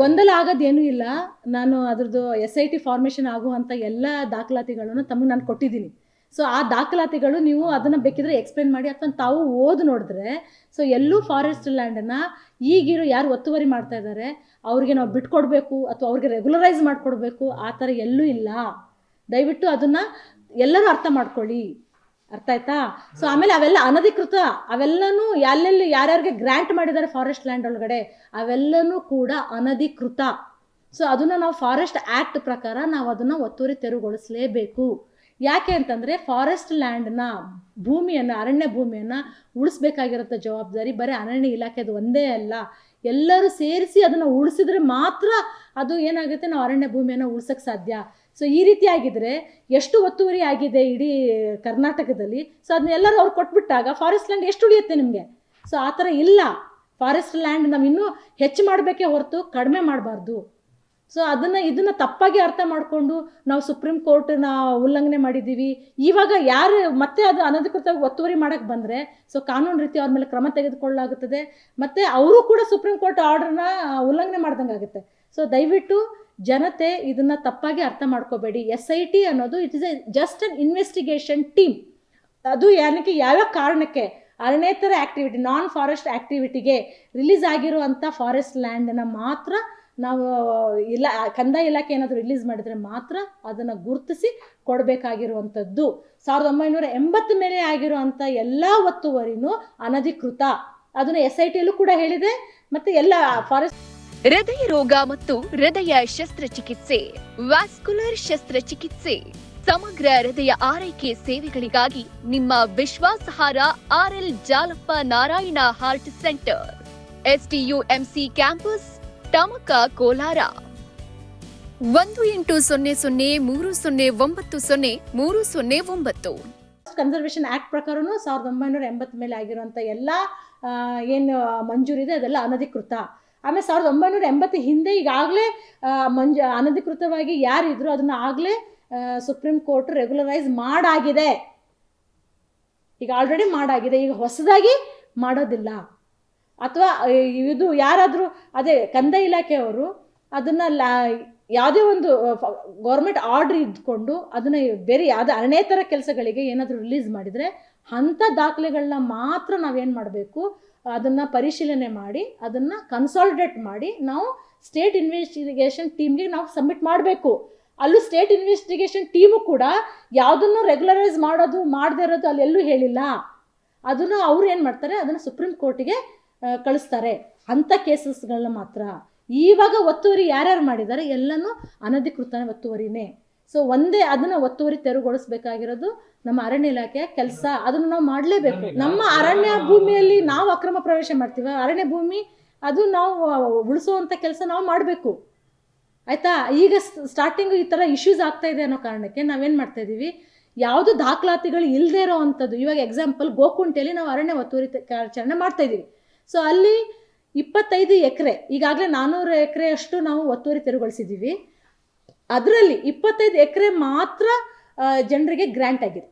ಗೊಂದಲ ಆಗೋದೇನೂ ಇಲ್ಲ. ನಾನು ಅದ್ರದ್ದು ಎಸ್ ಐ ಟಿ ಫಾರ್ಮೇಷನ್ ಆಗುವಂಥ ಎಲ್ಲ ದಾಖಲಾತಿಗಳನ್ನು ತಮಗೆ ನಾನು ಕೊಟ್ಟಿದ್ದೀನಿ. ಸೊ ಆ ದಾಖಲಾತಿಗಳು ನೀವು ಅದನ್ನು ಬೇಕಿದ್ರೆ ಎಕ್ಸ್ಪ್ಲೇನ್ ಮಾಡಿ ಅಥವಾ ತಾವು ಓದಿ ನೋಡಿದ್ರೆ ಸೊ ಎಲ್ಲೂ ಫಾರೆಸ್ಟ್ ಲ್ಯಾಂಡನ್ನು ಈಗಿರೋ ಯಾರು ಒತ್ತುವರಿ ಮಾಡ್ತಾ ಇದ್ದಾರೆ, ಅವ್ರಿಗೆ ನಾವು ಬಿಟ್ಕೊಡ್ಬೇಕು ಅಥವಾ ಅವ್ರಿಗೆ ರೆಗ್ಯುಲರೈಸ್ ಮಾಡಿಕೊಡ್ಬೇಕು, ಆ ಥರ ಎಲ್ಲೂ ಇಲ್ಲ. ದಯವಿಟ್ಟು ಅದನ್ನು ಎಲ್ಲರೂ ಅರ್ಥ ಮಾಡ್ಕೊಳ್ಳಿ. ಅರ್ಥ ಆಯ್ತಾ? ಸೊ ಆಮೇಲೆ ಅವೆಲ್ಲ ಅನಧಿಕೃತ, ಅವೆಲ್ಲನೂ ಎಲ್ಲೆಲ್ಲಿ ಯಾರ್ಯಾರಿಗೆ ಗ್ರ್ಯಾಂಟ್ ಮಾಡಿದ್ದಾರೆ ಫಾರೆಸ್ಟ್ ಲ್ಯಾಂಡ್ ಒಳಗಡೆ, ಅವೆಲ್ಲನೂ ಕೂಡ ಅನಧಿಕೃತ. ಸೊ ಅದನ್ನು ನಾವು ಫಾರೆಸ್ಟ್ ಆ್ಯಕ್ಟ್ ಪ್ರಕಾರ ನಾವು ಅದನ್ನು ಒತ್ತುವರಿ ತೆರವುಗೊಳಿಸಲೇಬೇಕು. ಯಾಕೆ ಅಂತಂದರೆ ಫಾರೆಸ್ಟ್ ಲ್ಯಾಂಡ್ನ ಭೂಮಿಯನ್ನು, ಅರಣ್ಯ ಭೂಮಿಯನ್ನು ಉಳಿಸ್ಬೇಕಾಗಿರೋಂಥ ಜವಾಬ್ದಾರಿ. ಬರೀ ಅರಣ್ಯ ಇಲಾಖೆದು ಒಂದೇ ಅಲ್ಲ. ಎಲ್ಲರೂ ಸೇರಿಸಿ ಅದನ್ನು ಉಳಿಸಿದ್ರೆ ಮಾತ್ರ ಅದು ಏನಾಗುತ್ತೆ? ನಾವು ಅರಣ್ಯ ಭೂಮಿಯನ್ನು ಉಳ್ಸೋಕ್ಕೆ ಸಾಧ್ಯ. ಸೊ ಈ ರೀತಿ ಆಗಿದ್ರೆ ಎಷ್ಟು ಒತ್ತುವರಿ ಆಗಿದೆ ಇಡೀ ಕರ್ನಾಟಕದಲ್ಲಿ? ಸೊ ಅದನ್ನ ಎಲ್ಲರೂ ಅವ್ರು ಕೊಟ್ಬಿಟ್ಟಾಗ ಫಾರೆಸ್ಟ್ ಲ್ಯಾಂಡ್ ಎಷ್ಟು ಉಳಿಯುತ್ತೆ ನಿಮಗೆ? ಸೊ ಆ ಥರ ಇಲ್ಲ. ಫಾರೆಸ್ಟ್ ಲ್ಯಾಂಡ್ ನಾವು ಇನ್ನೂ ಹೆಚ್ಚು ಮಾಡಬೇಕೇ ಹೊರತು ಕಡಿಮೆ ಮಾಡಬಾರ್ದು. ಸೊ ಅದನ್ನು ಇದನ್ನು ತಪ್ಪಾಗಿ ಅರ್ಥ ಮಾಡಿಕೊಂಡು ನಾವು ಸುಪ್ರೀಂ ಕೋರ್ಟ್ನ ಉಲ್ಲಂಘನೆ ಮಾಡಿದ್ದೀವಿ. ಇವಾಗ ಯಾರು ಮತ್ತೆ ಅದು ಅನಧಿಕೃತವಾಗಿ ಒತ್ತುವರಿ ಮಾಡೋಕ್ಕೆ ಬಂದರೆ ಸೊ ಕಾನೂನು ರೀತಿ ಅವ್ರ ಮೇಲೆ ಕ್ರಮ ತೆಗೆದುಕೊಳ್ಳಲಾಗುತ್ತದೆ. ಮತ್ತು ಅವರು ಕೂಡ ಸುಪ್ರೀಂ ಕೋರ್ಟ್ ಆರ್ಡ್ರನ್ನ ಉಲ್ಲಂಘನೆ ಮಾಡ್ದಂಗೆ ಆಗುತ್ತೆ. ಸೊ ದಯವಿಟ್ಟು ಜನತೆ ಇದನ್ನು ತಪ್ಪಾಗಿ ಅರ್ಥ ಮಾಡ್ಕೋಬೇಡಿ. ಎಸ್ ಐ ಟಿ ಅನ್ನೋದು it is a just an investigation team ಅದು ಯಾಕೆ ಯಾವ್ಯಾವ ಕಾರಣಕ್ಕೆ? ಅರಣ್ಯೇತರ ಆ್ಯಕ್ಟಿವಿಟಿ ನಾನ್ ಫಾರೆಸ್ಟ್ ಆ್ಯಕ್ಟಿವಿಟಿಗೆ ರಿಲೀಸ್ ಆಗಿರುವಂಥ ಫಾರೆಸ್ಟ್ ಲ್ಯಾಂಡನ್ನು ಮಾತ್ರ ನಾವು ಇಲ್ಲ ಕಂದಾಯ ಇಲಾಖೆ ಏನಾದರೂ ರಿಲೀಸ್ ಮಾಡಿದರೆ ಮಾತ್ರ ಅದನ್ನು ಗುರುತಿಸಿ ಕೊಡಬೇಕಾಗಿರುವಂಥದ್ದು. ಸಾವಿರದ ಒಂಬೈನೂರ ಎಂಬತ್ತ ಮೇಲೆ ಆಗಿರುವಂಥ ಎಲ್ಲ ಒತ್ತುವರಿನೂ ಅನಧಿಕೃತ. ಅದನ್ನು ಎಸ್ ಐ ಟಿಯಲ್ಲೂ ಕೂಡ ಹೇಳಿದೆ. ಮತ್ತು ಎಲ್ಲ ಫಾರೆಸ್ಟ್ ಹೃದಯ ರೋಗ ಮತ್ತು ಹೃದಯ ಶಸ್ತ್ರಚಿಕಿತ್ಸೆ ವ್ಯಾಸ್ಕುಲರ್ ಶಸ್ತ್ರಚಿಕಿತ್ಸೆ, ಸಮಗ್ರ ಹೃದಯ ಆರೈಕೆ ಸೇವೆಗಳಿಗಾಗಿ ನಿಮ್ಮ ವಿಶ್ವಾಸಹಾರ RL Jalappa Narayana heart centre STUMC campus Tamaka Kolar. ಒಂದು ಎಂಟು ಸೊನ್ನೆ ಸೊನ್ನೆ ಮೂರು ಸೊನ್ನೆ ಒಂಬತ್ತು ಸೊನ್ನೆ ಮೂರು ಸೊನ್ನೆ ಒಂಬತ್ತು. ಕನ್ಸರ್ವೇಷನ್ ಆ್ಯಕ್ಟ್ ಪ್ರಕಾರನೂ ಸಾವಿರದ ಒಂಬೈನೂರ ಎಂಬತ್ತ ಮೇಲೆ ಆಗಿರುವಂಥ ಎಲ್ಲ ಏನು ಮಂಜೂರಿದೆ ಅದೆಲ್ಲ ಅನಧಿಕೃತ. ಆಮೇಲೆ ಸಾವಿರದ ಒಂಬೈನೂರ ಎಂಬತ್ತು ಹಿಂದೆ ಈಗಾಗಲೇ ಮಂಜು, ಅನಧಿಕೃತವಾಗಿ ಯಾರಿದ್ರು ಅದನ್ನು ಆಗಲೇ ಸುಪ್ರೀಂ ಕೋರ್ಟ್ ರೆಗ್ಯುಲರೈಸ್ ಮಾಡಾಗಿದೆ. ಈಗ ಆಲ್ರೆಡಿ ಮಾಡಾಗಿದೆ. ಈಗ ಹೊಸದಾಗಿ ಮಾಡೋದಿಲ್ಲ. ಅಥವಾ ಇದು ಯಾರಾದರೂ, ಅದೇ ಕಂದ ಇಲಾಖೆಯವರು ಅದನ್ನು ಲಾ, ಯಾವುದೇ ಒಂದು ಗೌರ್ಮೆಂಟ್ ಆರ್ಡ್ರ್ ಇದ್ಕೊಂಡು ಅದನ್ನು ಬೇರೆ ಯಾವುದೇ ಅರಣ್ಯೇತರ ಕೆಲಸಗಳಿಗೆ ಏನಾದರೂ ರಿಲೀಸ್ ಮಾಡಿದರೆ ಅಂಥ ದಾಖಲೆಗಳನ್ನ ಮಾತ್ರ ನಾವೇನು ಮಾಡಬೇಕು? ಅದನ್ನು ಪರಿಶೀಲನೆ ಮಾಡಿ, ಅದನ್ನು ಕನ್ಸಾಲಿಡೇಟ್ ಮಾಡಿ ನಾವು ಸ್ಟೇಟ್ ಇನ್ವೆಸ್ಟಿಗೇಷನ್ ಟೀಮ್ಗೆ ನಾವು ಸಬ್ಮಿಟ್ ಮಾಡಬೇಕು. ಅಲ್ಲೂ ಸ್ಟೇಟ್ ಇನ್ವೆಸ್ಟಿಗೇಷನ್ ಟೀಮು ಕೂಡ ಯಾವುದನ್ನು ರೆಗ್ಯುಲರೈಸ್ ಮಾಡೋದು, ಮಾಡದೇ ಇರೋದು ಅಲ್ಲೆಲ್ಲೂ ಹೇಳಿಲ್ಲ. ಅದನ್ನು ಅವ್ರು ಏನು ಮಾಡ್ತಾರೆ? ಅದನ್ನು ಸುಪ್ರೀಂ ಕೋರ್ಟಿಗೆ ಕಳಿಸ್ತಾರೆ. ಅಂಥ ಕೇಸಸ್ಗಳನ್ನ ಮಾತ್ರ. ಇವಾಗ ಒತ್ತುವರಿ ಯಾರ್ಯಾರು ಮಾಡಿದ್ದಾರೆ ಎಲ್ಲನೂ ಅನಧಿಕೃತ ಒತ್ತುವರಿನೇ. ಸೊ ಒಂದೇ ಅದನ್ನು ಒತ್ತುವರಿ ತೆರವುಗೊಳಿಸ್ಬೇಕಾಗಿರೋದು ನಮ್ಮ ಅರಣ್ಯ ಇಲಾಖೆಯ ಕೆಲಸ. ಅದನ್ನು ನಾವು ಮಾಡಲೇಬೇಕು. ನಮ್ಮ ಅರಣ್ಯ ಭೂಮಿಯಲ್ಲಿ ನಾವು ಅಕ್ರಮ ಪ್ರವೇಶ ಮಾಡ್ತೀವಿ. ಅರಣ್ಯ ಭೂಮಿ, ಅದು ನಾವು ಉಳಿಸುವಂಥ ಕೆಲಸ ನಾವು ಮಾಡಬೇಕು. ಆಯಿತಾ? ಈಗ ಸ್ಟಾರ್ಟಿಂಗು ಈ ಥರ ಇಶ್ಯೂಸ್ ಆಗ್ತಾ ಇದೆ ಅನ್ನೋ ಕಾರಣಕ್ಕೆ ನಾವೇನು ಮಾಡ್ತಾ ಇದ್ದೀವಿ ಯಾವುದು ದಾಖಲಾತಿಗಳು ಇಲ್ಲದೆ ಇರೋ ಅಂಥದ್ದು ಇವಾಗ ಎಕ್ಸಾಂಪಲ್ ಗೋಕುಂಟೆಯಲ್ಲಿ ನಾವು ಅರಣ್ಯ ಒತ್ತುವರಿ ಕಾರ್ಯಾಚರಣೆ ಮಾಡ್ತಾ ಇದ್ದೀವಿ ಸೊ ಅಲ್ಲಿ ಇಪ್ಪತ್ತೈದು ಎಕರೆ, ಈಗಾಗಲೇ ನಾನ್ನೂರು ಎಕರೆಯಷ್ಟು ನಾವು ಒತ್ತುವರಿ ತೆರವುಗೊಳಿಸಿದ್ದೀವಿ. ಅದರಲ್ಲಿ ಇಪ್ಪತ್ತೈದು ಎಕರೆ ಮಾತ್ರ ಜನರಿಗೆ ಗ್ರ್ಯಾಂಟ್ ಆಗಿದೆ.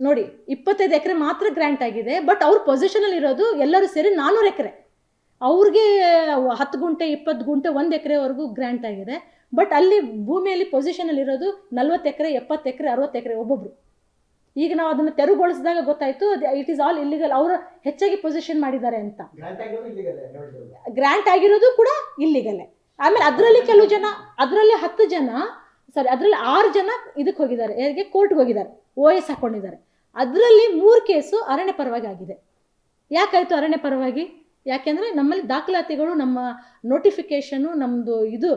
ನೋಡಿ, ಇಪ್ಪತ್ತೈದು ಎಕರೆ ಮಾತ್ರ ಗ್ರ್ಯಾಂಟ್ ಆಗಿದೆ, ಬಟ್ ಅವ್ರ ಪೊಸಿಷನಲ್ಲಿ ಇರೋದು ಎಲ್ಲರೂ ಸೇರಿ ನಾನ್ನೂರು ಎಕರೆ. ಅವ್ರಿಗೆ ಹತ್ತು ಗುಂಟೆ, ಇಪ್ಪತ್ತು ಗುಂಟೆ, ಒಂದು ಎಕರೆವರೆಗೂ ಗ್ರ್ಯಾಂಟ್ ಆಗಿದೆ. ಬಟ್ ಅಲ್ಲಿ ಭೂಮಿಯಲ್ಲಿ ಪೊಸಿಷನಲ್ಲಿ ಇರೋದು ನಲ್ವತ್ತು ಎಕರೆ, ಎಪ್ಪತ್ತು ಎಕರೆ, ಅರವತ್ತು ಎಕರೆ ಒಬ್ಬೊಬ್ರು. ಈಗ ನಾವು ಅದನ್ನು ತೆರವುಗೊಳಿಸಿದಾಗ ಗೊತ್ತಾಯಿತು ಇಟ್ ಈಸ್ ಆಲ್ ಇಲ್ಲಿಗಲ್ ಅವರು ಹೆಚ್ಚಾಗಿ ಪೊಸಿಷನ್ ಮಾಡಿದ್ದಾರೆ ಅಂತ. ಗ್ರ್ಯಾಂಟ್ ಆಗಿರೋದು ಕೂಡ ಇಲ್ಲಿಗಲ್ಲ ಆಮೇಲೆ ಅದರಲ್ಲಿ ಕೆಲವು ಜನ ಅದರಲ್ಲಿ ಹತ್ತು ಜನ ಸಾರಿ ಅದರಲ್ಲಿ ಆರು ಜನ ಇದಕ್ಕೆ ಹೋಗಿದ್ದಾರೆ. ಹೇಗೆ ಕೋರ್ಟ್ಗೆ ಹೋಗಿದ್ದಾರೆ. ಓ ಎಸ್ ಹಾಕೊಂಡಿದ್ದಾರೆ. ಅದರಲ್ಲಿ ಮೂರು ಕೇಸು ಅರಣ್ಯ ಪರವಾಗಿ ಆಗಿದೆ. ಯಾಕಾಯಿತು ಅರಣ್ಯ ಪರವಾಗಿ? ಯಾಕೆಂದರೆ ನಮ್ಮಲ್ಲಿ ದಾಖಲಾತಿಗಳು ನಮ್ಮ ನೋಟಿಫಿಕೇಷನು ನಮ್ಮದು ಇದು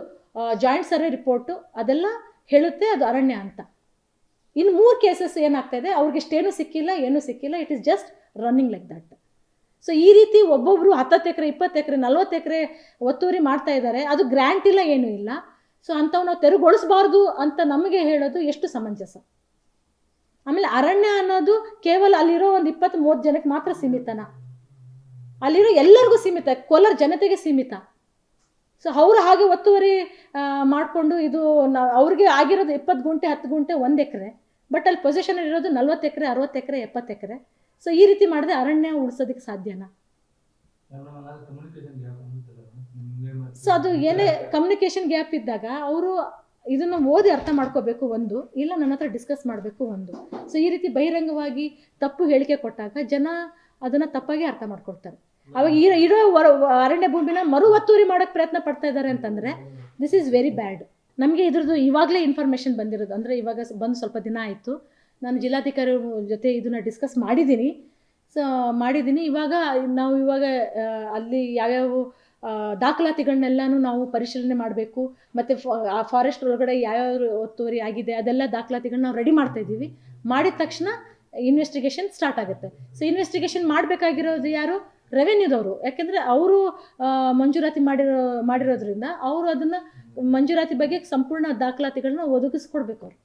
ಜಾಯಿಂಟ್ ಸರ್ವೆ ರಿಪೋರ್ಟು ಅದೆಲ್ಲ ಹೇಳುತ್ತೆ ಅದು ಅರಣ್ಯ ಅಂತ. ಇನ್ನು ಮೂರು ಕೇಸಸ್ ಏನಾಗ್ತಾ ಇದೆ, ಅವ್ರಿಗೆ ಇಷ್ಟೇನು ಸಿಕ್ಕಿಲ್ಲ, ಏನೂ ಸಿಕ್ಕಿಲ್ಲ it is just running like that so ಈ ರೀತಿ ಒಬ್ಬೊಬ್ಬರು ಹತ್ತತ್ತು ಎಕರೆ, ಇಪ್ಪತ್ತು ಎಕರೆ, ನಲ್ವತ್ತು ಎಕರೆ ಒತ್ತುವರಿ ಮಾಡ್ತಾ ಇದ್ದಾರೆ, ಅದು ಗ್ರ್ಯಾಂಟ್ ಇಲ್ಲ, ಏನೂ ಇಲ್ಲ. ಸೊ ಅಂಥವು ನಾವು ತೆರವುಗೊಳಿಸಬಾರ್ದು ಅಂತ ನಮಗೆ ಹೇಳೋದು ಎಷ್ಟು ಸಮಂಜಸ. ಆಮೇಲೆ ಅರಣ್ಯ ಅನ್ನೋದು ಕೇವಲ ಅಲ್ಲಿರೋ ಒಂದು ಇಪ್ಪತ್ತು ಮೂವತ್ತು ಜನಕ್ಕೆ ಮಾತ್ರ ಸೀಮಿತನ. ಅಲ್ಲಿರೋ ಎಲ್ಲರಿಗೂ ಸೀಮಿತ, ಕೋಲಾರ ಜನತೆಗೆ ಸೀಮಿತ. ಸೊ ಅವರು ಹಾಗೆ ಒತ್ತುವರಿ ಮಾಡಿಕೊಂಡು ಇದು ನಾವು ಅವ್ರಿಗೆ ಆಗಿರೋದು ಇಪ್ಪತ್ತು ಗುಂಟೆ, ಹತ್ತು ಗುಂಟೆ ಒಂದು ಎಕರೆ ಬಟ್ ಅಲ್ಲಿ ಪೊಸಿಷನ್ ಇರೋದು ನಲ್ವತ್ತು ಎಕರೆ, ಅರವತ್ತು ಎಕರೆ, ಎಪ್ಪತ್ತು ಎಕರೆ. ಸೊ ಈ ರೀತಿ ಮಾಡಿದ್ರೆ ಅರಣ್ಯ ಉಳಿಸೋದಕ್ಕೆ ಸಾಧ್ಯನಾ? ಸೊ ಅದು ಏನೇ ಕಮ್ಯುನಿಕೇಷನ್ ಗ್ಯಾಪ್ ಇದ್ದಾಗ ಅವರು ಇದನ್ನು ಓದಿ ಅರ್ಥ ಮಾಡ್ಕೋಬೇಕು ಒಂದು, ಇಲ್ಲ ನನ್ನ ಹತ್ರ ಡಿಸ್ಕಸ್ ಮಾಡಬೇಕು ಒಂದು. ಸೊ ಈ ರೀತಿ ಬಹಿರಂಗವಾಗಿ ತಪ್ಪು ಹೇಳಿಕೆ ಕೊಟ್ಟಾಗ ಜನ ಅದನ್ನು ತಪ್ಪಾಗಿ ಅರ್ಥ ಮಾಡ್ಕೊಳ್ತಾರೆ. ಅವಾಗ ಇರೋ ಇರೋ ಅರಣ್ಯ ಭೂಮಿನ ಮರು ಒತ್ತುವರಿ ಮಾಡೋಕ್ಕೆ ಪ್ರಯತ್ನ ಪಡ್ತಾ ಇದ್ದಾರೆ ಅಂತಂದರೆ ದಿಸ್ ಈಸ್ ವೆರಿ ಬ್ಯಾಡ್ ನಮಗೆ ಇದ್ರದ್ದು ಇವಾಗಲೇ ಇನ್ಫಾರ್ಮೇಷನ್ ಬಂದಿರೋದು. ಅಂದರೆ ಇವಾಗ ಬಂದು ಸ್ವಲ್ಪ ದಿನ ಆಯಿತು. ನಾನು ಜಿಲ್ಲಾಧಿಕಾರಿ ಜೊತೆ ಇದನ್ನು ಡಿಸ್ಕಸ್ ಮಾಡಿದ್ದೀನಿ ಸೊ ಮಾಡಿದ್ದೀನಿ ಇವಾಗ ನಾವು ಇವಾಗ ಅಲ್ಲಿ ಯಾವ್ಯಾವ ಯಾವ ದಾಖಲಾತಿಗಳನ್ನೆಲ್ಲನೂ ನಾವು ಪರಿಶೀಲನೆ ಮಾಡಬೇಕು. ಮತ್ತು ಆ ಫಾರೆಸ್ಟ್ ಒಳಗಡೆ ಯಾವ್ಯಾವ ಒತ್ತುವರಿ ಆಗಿದೆ, ಅದೆಲ್ಲ ದಾಖಲಾತಿಗಳನ್ನ ನಾವು ರೆಡಿ ಮಾಡ್ತಾ ಇದ್ದೀವಿ. ಮಾಡಿದ ತಕ್ಷಣ ಇನ್ವೆಸ್ಟಿಗೇಷನ್ ಸ್ಟಾರ್ಟ್ ಆಗುತ್ತೆ. ಸೊ ಇನ್ವೆಸ್ಟಿಗೇಷನ್ ಮಾಡಬೇಕಾಗಿರೋದು ಯಾರು? ರೆವೆನ್ಯೂದವರು ಯಾಕೆಂದರೆ ಅವರು ಮಂಜೂರಾತಿ ಮಾಡಿರೋ ಮಾಡಿರೋದ್ರಿಂದ ಅವರು ಅದನ್ನು ಮಂಜೂರಾತಿ ಬಗ್ಗೆ ಸಂಪೂರ್ಣ ದಾಖಲಾತಿಗಳನ್ನ ಒದಗಿಸ್ಕೊಡ್ಬೇಕು ಅವರು.